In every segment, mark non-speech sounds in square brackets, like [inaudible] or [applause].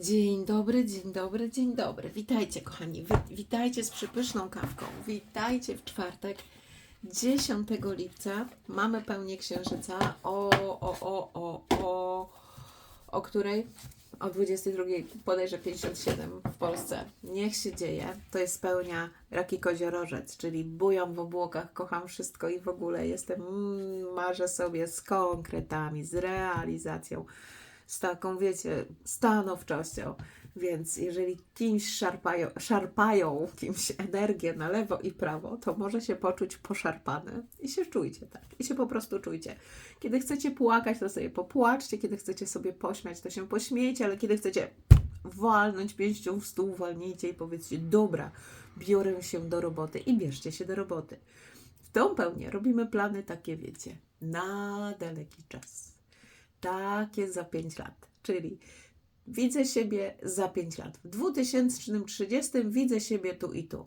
Dzień dobry, dzień dobry, dzień dobry. Witajcie, kochani. Wi- witajcie z przypyszną kawką. Witajcie w czwartek, 10 lipca. Mamy pełnię księżyca. O, o, o, o, o. O której? O 22, bodajże 57 w Polsce. Niech się dzieje. To jest pełnia raki koziorożec, czyli bują w obłokach, kocham wszystko i w ogóle jestem, mm, marzę sobie z konkretami, z realizacją z taką, wiecie, stanowczością. Więc jeżeli kimś szarpają, szarpają kimś energię na lewo i prawo, to może się poczuć poszarpane i się czujcie tak. I się po prostu czujcie. Kiedy chcecie płakać, to sobie popłaczcie. Kiedy chcecie sobie pośmiać, to się pośmiejcie, ale kiedy chcecie walnąć pięścią w stół, walnijcie i powiedzcie, dobra, biorę się do roboty i bierzcie się do roboty. W tą pełnię robimy plany takie, wiecie, na daleki czas takie za 5 lat. Czyli widzę siebie za 5 lat. W 2030 widzę siebie tu i tu.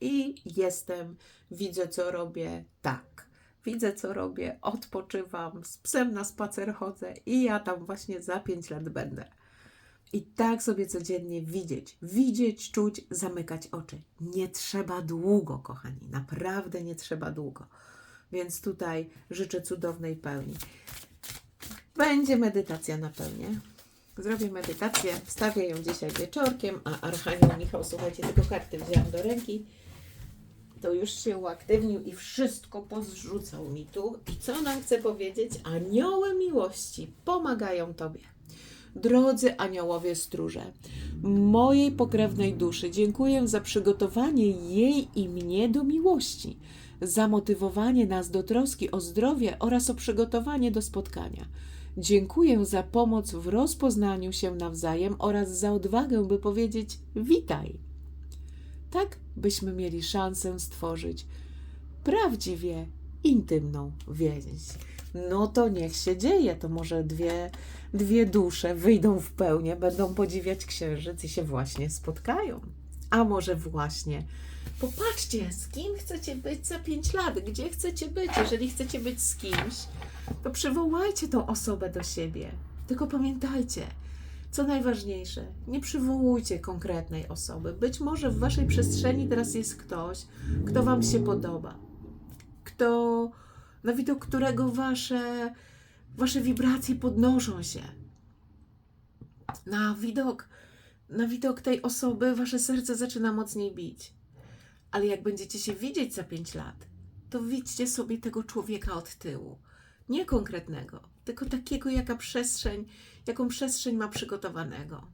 I jestem, widzę co robię, tak. Widzę co robię, odpoczywam, z psem na spacer chodzę i ja tam właśnie za 5 lat będę. I tak sobie codziennie widzieć, widzieć, czuć, zamykać oczy. Nie trzeba długo, kochani, naprawdę nie trzeba długo. Więc tutaj życzę cudownej pełni. Będzie medytacja na pełnię. Zrobię medytację, wstawię ją dzisiaj wieczorkiem, a Archanioł Michał, słuchajcie, tylko karty wziąłem do ręki, to już się uaktywnił i wszystko pozrzucał mi tu. I co nam chce powiedzieć? Anioły miłości pomagają Tobie. Drodzy aniołowie stróże, mojej pokrewnej duszy dziękuję za przygotowanie jej i mnie do miłości, za motywowanie nas do troski o zdrowie oraz o przygotowanie do spotkania. Dziękuję za pomoc w rozpoznaniu się nawzajem oraz za odwagę, by powiedzieć witaj. Tak, byśmy mieli szansę stworzyć prawdziwie intymną więź. No to niech się dzieje, to może dwie, dwie dusze wyjdą w pełnię, będą podziwiać księżyc i się właśnie spotkają. A może właśnie popatrzcie, z kim chcecie być za pięć lat, gdzie chcecie być. Jeżeli chcecie być z kimś, to przywołajcie tą osobę do siebie. Tylko pamiętajcie, co najważniejsze, nie przywołujcie konkretnej osoby. Być może w waszej przestrzeni teraz jest ktoś, kto wam się podoba, kto, na widok którego wasze, wasze wibracje podnoszą się. Na widok, na widok tej osoby wasze serce zaczyna mocniej bić. Ale jak będziecie się widzieć za pięć lat, to widźcie sobie tego człowieka od tyłu. Nie konkretnego, tylko takiego, jaka przestrzeń, jaką przestrzeń ma przygotowanego.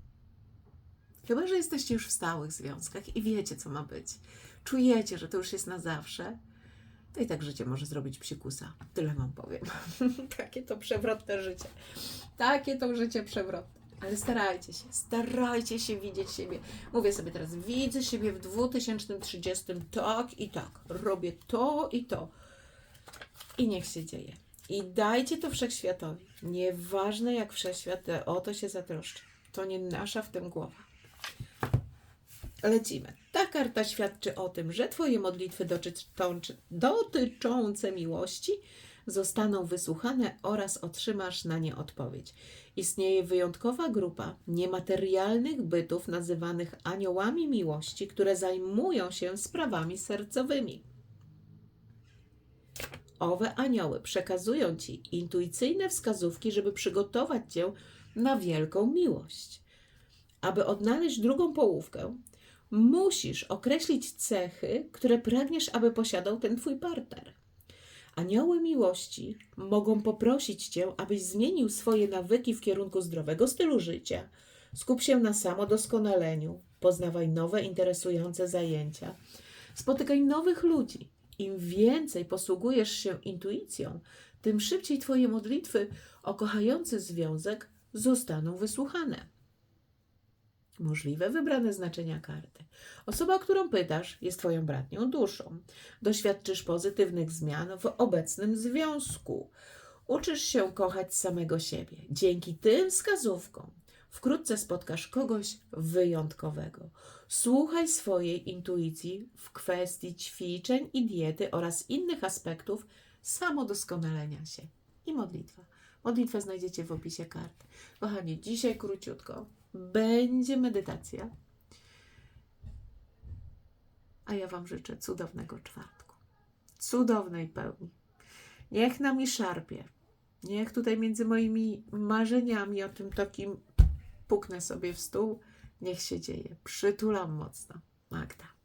Chyba, że jesteście już w stałych związkach i wiecie, co ma być. Czujecie, że to już jest na zawsze. To i tak życie może zrobić psikusa. Tyle wam powiem. [laughs] Takie to przewrotne życie. Takie to życie przewrotne. Ale starajcie się, starajcie się widzieć siebie. Mówię sobie teraz, widzę siebie w 2030 tak i tak. Robię to i to. I niech się dzieje. I dajcie to wszechświatowi. Nieważne jak wszechświat o to się zatroszczy. To nie nasza w tym głowa. Lecimy. Ta karta świadczy o tym, że Twoje modlitwy dotyczące, miłości zostaną wysłuchane oraz otrzymasz na nie odpowiedź. Istnieje wyjątkowa grupa niematerialnych bytów nazywanych aniołami miłości, które zajmują się sprawami sercowymi. Owe anioły przekazują Ci intuicyjne wskazówki, żeby przygotować Cię na wielką miłość. Aby odnaleźć drugą połówkę, musisz określić cechy, które pragniesz, aby posiadał ten Twój partner. Anioły miłości mogą poprosić Cię, abyś zmienił swoje nawyki w kierunku zdrowego stylu życia. Skup się na samodoskonaleniu, poznawaj nowe, interesujące zajęcia, spotykaj nowych ludzi. Im więcej posługujesz się intuicją, tym szybciej Twoje modlitwy o kochający związek zostaną wysłuchane. Możliwe wybrane znaczenia karty. Osoba, którą pytasz, jest Twoją bratnią duszą. Doświadczysz pozytywnych zmian w obecnym związku. Uczysz się kochać samego siebie. Dzięki tym wskazówkom wkrótce spotkasz kogoś wyjątkowego. Słuchaj swojej intuicji w kwestii ćwiczeń i diety oraz innych aspektów samodoskonalenia się. I modlitwa. Modlitwę znajdziecie w opisie kart. Kochani, dzisiaj króciutko. Będzie medytacja. A ja Wam życzę cudownego czwartku, cudownej pełni. Niech nami szarpie. Niech tutaj między moimi marzeniami o tym takim puknę sobie w stół, niech się dzieje. Przytulam mocno. Magda.